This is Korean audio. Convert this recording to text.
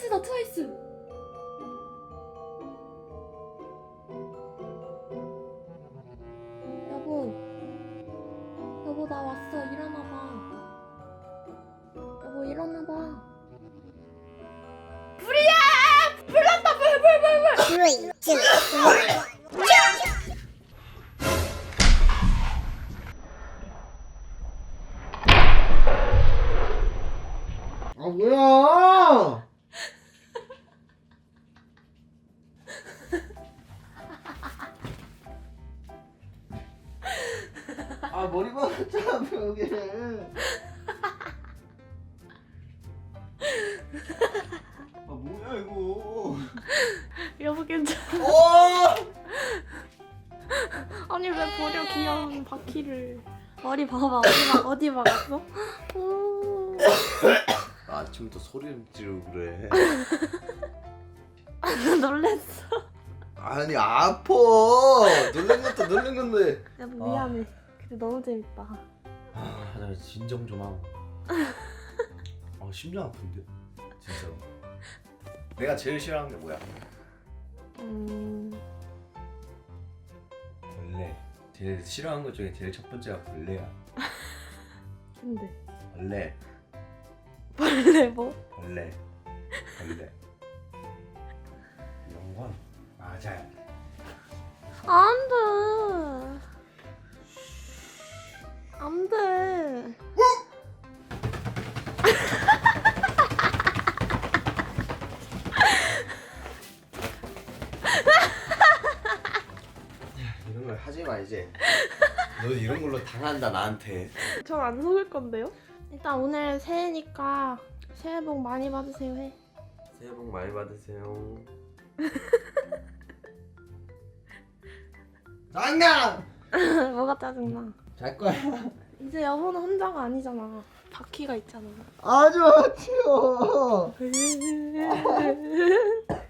트와이스. 여보. 여보 나 왔어. 일어나 봐. 여보 일어나 봐. 불이야! 불났다 불불불 불. Three, two, one. 아 뭐야? 아 머리 박았잖아 벽에. 아 뭐야 이거? 여보 괜찮아. 어! 아니 왜 버려 귀여운 바퀴를. 머리 봐봐 어디 봐 어디 박았어? 오. 아침부터 소리를 지르고 그래. 놀랬어. 아니 아파. 놀란 것도 놀란 건데. 여보 아. 미안해. 너무 재밌다. 아, 나 진정 좀 하고. 아, 심장 아픈데? 진짜로. 내가 제일 싫어하는 게 뭐야? 음. 벌레. 제일 싫어하는 것 중에 제일 첫 번째가 벌레야. 근데 벌레. 벌레 뭐? 벌레. 벌레. 이런 건 맞아야 하지 마 이제. 너 이런 걸로 당한다 나한테. 전 안 속을 건데요? 일단 오늘 새해니까 새해 복 많이 받으세요 해. 새해 복 많이 받으세요. 장난! 뭐가 짜증나. 잘 거야. 이제 여보는 혼자가 아니잖아. 바퀴가 있잖아. 아주 튀어.